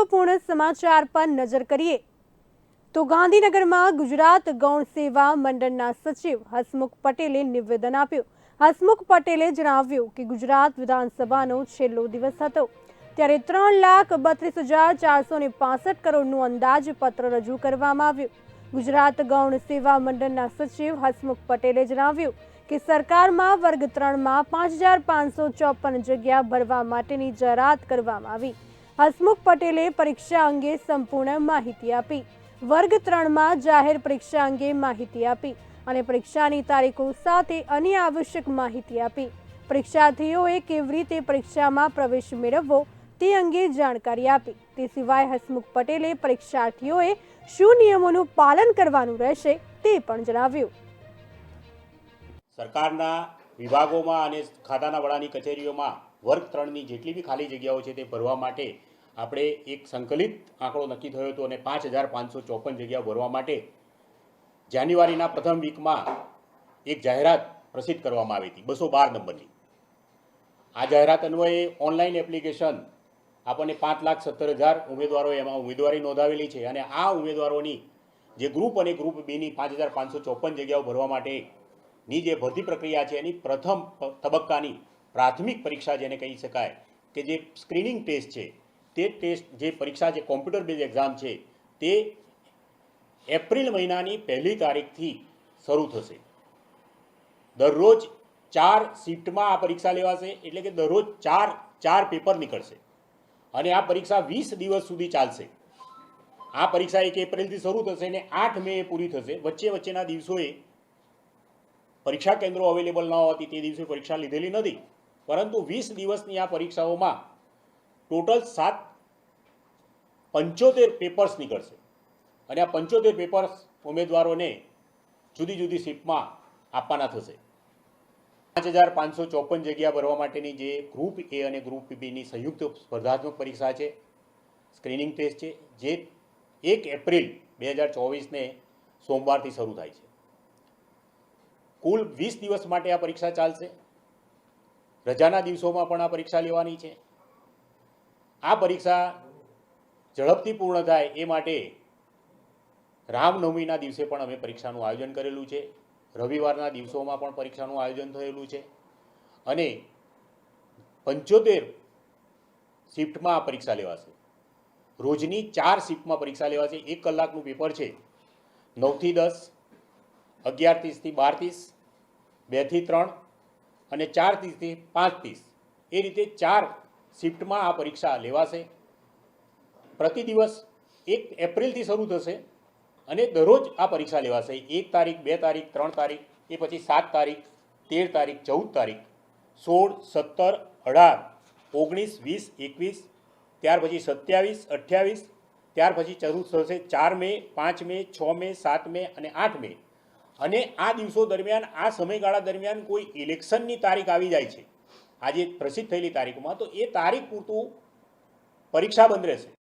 મહત્વપૂર્ણ સમાચાર પર નજર કરીએ તો ગાંધીનગરમાં ગુજરાત ગૌણ સેવા મંડળના સચિવ હસમુખ પટેલે નિવેદન આપ્યું. હસમુખ પટેલે જણાવ્યું કે ગુજરાત વિધાનસભાનો છેલ્લો દિવસ હતો. ત્યારે ત્રણ લાખ બત્રીસ હજાર ચારસો ને પાસઠ કરોડનું અંદાજપત્ર રજૂ કરવામાં આવ્યું. ગુજરાત ગૌણ સેવા મંડળના સચિવ હસમુખ પટેલે જણાવ્યું કે સરકારમાં વર્ગ ત્રણમાં પાંચ હજાર પાંચસો ચોપન જગ્યા ભરવા માટેની જાહેરાત કરવામાં આવી. હસમુખ પટેલે પરીક્ષા અંગે સંપૂર્ણ માહિતી આપી. વર્ગ ત્રણમાં જાહેર પરીક્ષા અંગે માહિતી આપી અને પરીક્ષાની તારીખો સાથે અન્ય આવશ્યક માહિતી આપી. પરીક્ષાર્થીઓએ કેવી રીતે પરીક્ષામાં પ્રવેશ મેળવવો તે અંગે જાણકારી આપી. તે સિવાય હસમુખ પટેલે પરીક્ષાર્થીઓએ શું નિયમોનું પાલન કરવાનું રહેશે તે પણ જણાવ્યું. સરકારના વિભાગોમાં અને ખાતાના વડાની કચેરીઓમાં વર્ગ ત્રણની જેટલી બી ખાલી જગ્યાઓ છે તે ભરવા માટે આપણે એક સંકલિત આંકડો નક્કી થયો હતો અને પાંચ હજાર પાંચસો ચોપન જગ્યાઓ ભરવા માટે જાન્યુઆરીના પ્રથમ વીકમાં એક જાહેરાત પ્રસિદ્ધ કરવામાં આવી હતી, બસો બાર નંબરની. આ જાહેરાત અન્વયે ઓનલાઈન એપ્લિકેશન આપણને પાંચ લાખ સત્તર હજાર ઉમેદવારો એમાં ઉમેદવારી નોંધાવેલી છે અને આ ઉમેદવારોની જે ગ્રુપ અને ગ્રુપ બીની પાંચ હજાર પાંચસો ચોપન જગ્યાઓ ભરવા માટેની જે ભરતી પ્રક્રિયા છે, એની પ્રથમ તબક્કાની પ્રાથમિક પરીક્ષા જેને કહી શકાય કે જે સ્ક્રીનિંગ ટેસ્ટ છે તે ટેસ્ટ, જે પરીક્ષા, જે કોમ્પ્યુટર બેઝ એક્ઝામ છે, તે એપ્રિલ મહિનાની પહેલી તારીખથી શરૂ થશે. દરરોજ ચાર શિફ્ટમાં આ પરીક્ષા લેવાશે, એટલે કે દરરોજ ચાર ચાર પેપર નીકળશે. અને આ પરીક્ષા વીસ દિવસ સુધી ચાલશે. આ પરીક્ષા એક એપ્રિલથી શરૂ થશે અને આઠ મે પૂરી થશે. વચ્ચે વચ્ચેના દિવસોએ પરીક્ષા કેન્દ્રો અવેલેબલ ન હોવાથી તે દિવસે પરીક્ષા લીધેલી નથી. પરંતુ વીસ દિવસની આ પરીક્ષાઓમાં ટોટલ સાત પંચોતેર પેપર્સ નીકળશે. અને આ પંચોતેર પેપર્સ ઉમેદવારોને જુદી જુદી શિફ્ટમાં આપવાના થશે. પાંચ હજાર પાંચસો ચોપન જગ્યા ભરવા માટેની જે ગ્રુપ એ અને ગ્રુપ બીની સંયુક્ત સ્પર્ધાત્મક પરીક્ષા છે સ્ક્રીનિંગ ટેસ્ટ છે, જે એક એપ્રિલ બે હજાર ચોવીસને સોમવારથી શરૂ થાય છે. કુલ વીસ દિવસ માટે આ પરીક્ષા ચાલશે. રજાના દિવસોમાં પણ આ પરીક્ષા લેવાની છે. આ પરીક્ષા ઝડપથી પૂર્ણ થાય એ માટે રામનવમીના દિવસે પણ અમે પરીક્ષાનું આયોજન કરેલું છે. રવિવારના દિવસોમાં પણ પરીક્ષાનું આયોજન થયેલું છે. અને પંચોતેર શિફ્ટમાં આ પરીક્ષા લેવાશે. રોજની ચાર શિફ્ટમાં પરીક્ષા લેવાશે. એક કલાકનું પેપર છે. નવથી દસ અગિયાર ત્રીસથી બાર ત્રીસ બેથી ત્રણ અને ચાર ત્રીસથી પાંચ ત્રીસ એ રીતે ચાર શિફ્ટમાં આ પરીક્ષા લેવાશે. પ્રતિ દિવસ એક એપ્રિલથી શરૂ થશે અને દરરોજ આ પરીક્ષા લેવાશે. એક તારીખ, બે તારીખ, ત્રણ તારીખ, એ પછી સાત તારીખ, તેર તારીખ, ચૌદ તારીખ, સોળ, સત્તર, અઢાર, ઓગણીસ, વીસ, એકવીસ, ત્યાર પછી સત્યાવીસ, અઠ્યાવીસ, ત્યાર પછી શરૂ થશે ચાર મે, પાંચ મે, છ મે, સાત મે અને આઠ મે. અને આ દિવસો દરમિયાન, આ સમયગાળા દરમિયાન કોઈ ઇલેક્શનની તારીખ આવી જાય છે. આજે પ્રસિદ્ધ થયેલી તારીખમાં, તો એ તારીખ પૂરતું પરીક્ષા બંધ રહેશે.